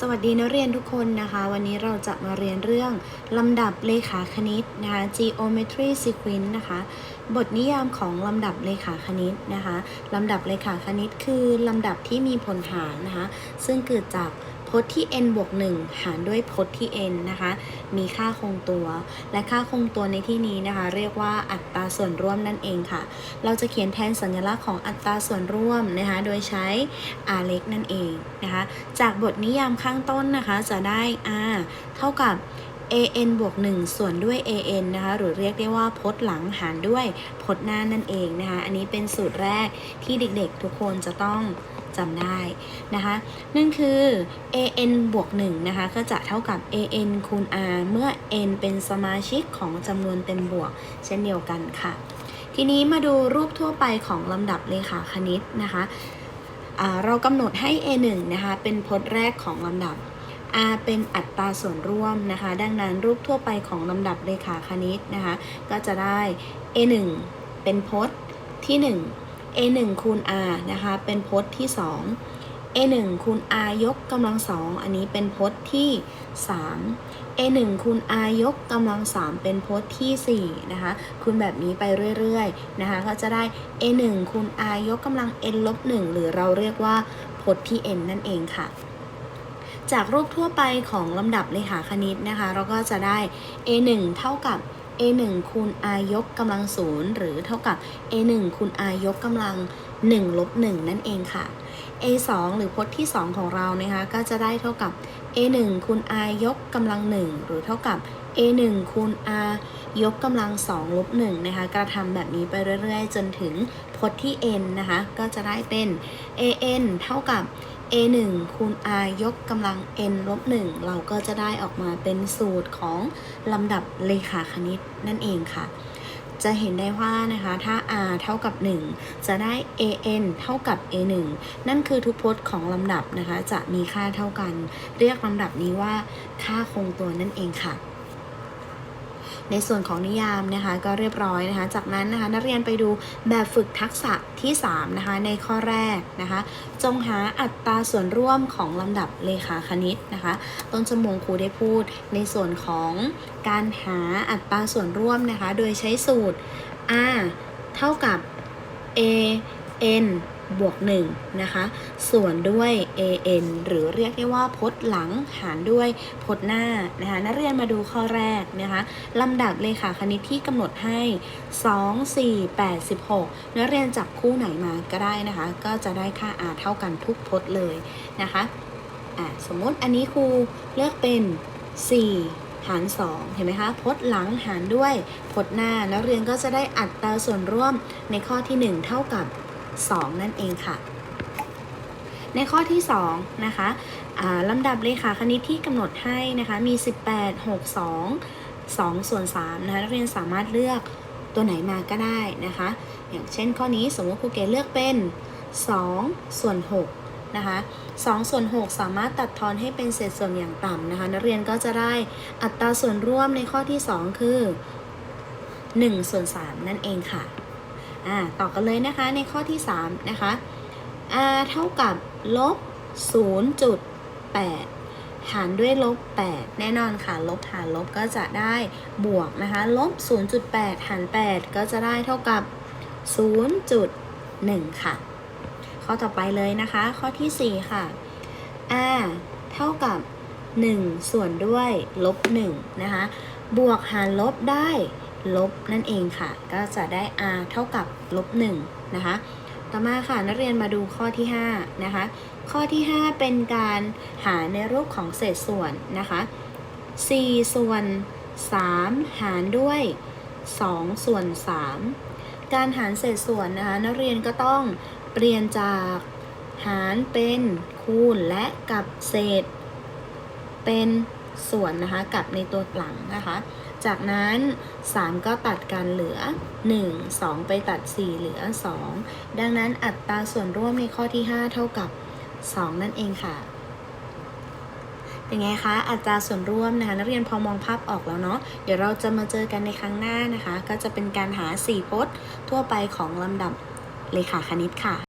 สวัสดีนักเรียนทุกคนนะคะ วันนี้เราจะมาเรียนเรื่อง ลำดับเลขาคณิตนะคะ geometry sequence นะคะ บทนิยามของลำดับเลขาคณิตนะคะ ลำดับเลขาคณิตคือ ลำดับที่มีผลหารนะคะ ซึ่งเกิดจาก พจน์ที่ n บวก1หารด้วยพจน์ที่ n นะคะ มีค่าคงตัว และค่าคงตัวในที่นี้นะคะ เรียกว่าอัตราส่วนร่วมนั่นเองค่ะ เราจะเขียนแทนสัญลักษณ์ของอัตราส่วนร่วมนะคะ โดยใช้ r เล็กนั่นเองนะคะ จากบทนิยามข้างต้นนะคะ จะได้ r เท่ากับ an บวก 1 ส่วนด้วย an นะคะ หรือเรียกได้ว่าพจน์หลังหารด้วยพจน์หน้านั่นเองนะคะ อันนี้เป็นสูตรแรกที่เด็กๆทุกคนจะต้อง จำได้นะคะนั่นคือ an บวก1นะคะก็จะเท่ากับ an คูณ r เมื่อ n เป็นสมาชิกของจำนวนเต็มบวก เช่นเดียวกันค่ะ ทีนี้มาดูรูปทั่วไปของลำดับเลขาคณิตนะคะเรากำหนดให้ a1 นะคะเป็นพจน์แรกของลำดับ r เป็นอัตราส่วนร่วมนะคะ ดังนั้นรูปทั่วไปของลำดับเลขาคณิตนะคะ ก็จะได้ a1 เป็นพจน์ที่ 1 a1 คูณ r นะคะ เป็นพจน์ที่ 2 a1 คูณ r ยกกำลังสองอันนี้เป็นพจน์ที่ 3 a1 คูณ r ยกกำลัง3เป็นพจน์ที่ 4 นะคะ คูณแบบนี้ไปเรื่อยๆ นะคะ ก็จะได้ a1 คูณ r ยกกำลัง n ลบ1หรือเราเรียกว่าพจน์ที่ n นั่นเองค่ะจากรูปทั่วไปของลำดับเลขาคณิตนะคะ เราก็จะได้ a1 เท่ากับ a1 คูณ r ยกกำลัง0หรือเท่ากับ a1 คูณ r ยกกำลัง1ลบ1นั่นเองค่ะ a2 หรือพจน์ที่ 2 ของเรานะคะก็จะได้เท่ากับ a1 คูณ r ยกกำลัง 1 หรือเท่ากับ a1 คูณ r ยกกำลัง2ลบ1นะคะกระทำแบบนี้ไปเรื่อยๆ จนถึงพจน์ที่ n นะคะก็จะได้เป็น an เท่ากับ a1 คูณ r ยกกำลัง n ลบ1เราก็จะได้ออกมาเป็นสูตรของลำดับเลขาคณิตนั่นเองค่ะ จะเห็นได้ว่านะคะถ้า r เท่ากับ 1 จะได้ an เท่ากับ a1 นั่นคือทุกพจน์ของลำดับนะคะ จะมีค่าเท่ากัน เรียกลำดับนี้ว่าค่าคงตัวนั่นเองค่ะ ในส่วนของนิยามนะคะก็เรียบร้อยนะคะ จากนั้นนะคะนักเรียนไปดูแบบฝึกทักษะที่3นะคะในข้อแรกนะคะ จงหาอัตราส่วนร่วมของลำดับเลขาคณิตนะคะ ต้นชั่วโมงครูได้พูดในส่วนของการหาอัตราส่วนร่วมนะคะ โดยใช้สูตร r เท่ากับ a n บวก1นะคะ ส่วนด้วย an หรือเรียกได้ว่าพจน์หลังหารด้วยพจน์หน้านะคะ นักเรียนมาดูข้อแรกนะคะลำดับเลขาคณิตที่กำหนดให้ 2 4 8 16 นักเรียนจับคู่ไหนมาก็ได้นะคะ ก็จะได้ค่า r เท่ากันทุกพจน์เลยนะคะะสมมติอันนี้ครูเลือกเป็น 4หาร 2 เห็นไหมคะ พจน์หลังหารด้วยพจน์หน้า นักเรียนก็จะได้อัตราส่วนร่วมในข้อที่ 1 เท่ากับ 2 นั่นเองค่ะ ในข้อที่2นะคะลำดับเลขาคณิตที่กำหนดให้นะคะมี 18 6 2 2 ส่วน3นะคะนักเรียนสามารถเลือกตัวไหนมาก็ได้นะคะ อย่างเช่นข้อนี้สมมติครูเกเลือกเป็น 2 ส่วน6นะคะ2ส่วน6สามารถตัดทอนให้เป็นเศษส่วนอย่างต่ำนะคะนักเรียนก็จะได้อัตราส่วนร่วมในข้อที่ 2 คือ1ส่วน3นั่นเองค่ะ อ่าต่อกันเลยนะคะในข้อที่ 3 นะคะ r เท่ากับลบ 0.8 หารด้วยลบ 8 แน่นอนค่ะ ลบหารลบก็จะได้บวกนะคะ ลบ 0.8 หาร 8 ก็จะได้เท่ากับ 0.1 ค่ะ ข้อต่อไปเลยนะคะ ข้อที่ 4 ค่ะ r เท่ากับ 1 ส่วนด้วยลบ 1 นะคะ บวกหารลบได้ ลบนั่นเองค่ะ ก็จะได้ r เท่ากับลบ1นะคะ ต่อมาค่ะนักเรียนมาดูข้อที่5นะคะ ข้อที่ 5 เป็นการหาในรูปของเศษส่วนนะคะ 4 ส่วน 3 หารด้วย 2 ส่วน 3 การหารเศษส่วนนะคะนักเรียนก็ต้องเปลี่ยนจากหารเป็นคูณและกับเศษ เป็นส่วนนะคะกับในตัวหลังนะคะ จากนั้น 3 ก็ตัดกันเหลือ 1 2 ไปตัด 4 เหลือ 2 ดังนั้นอัตราส่วนร่วมในข้อที่ 5 เท่ากับ 2 นั่นเองค่ะ เป็นไงคะอัตราส่วนร่วมนะคะนักเรียนพอมองภาพออกแล้วเนาะเดี๋ยวเราจะมาเจอกันในครั้งหน้านะคะ ก็จะเป็นการหา 4 พจน์ทั่วไปของลำดับเลขาคณิตค่ะ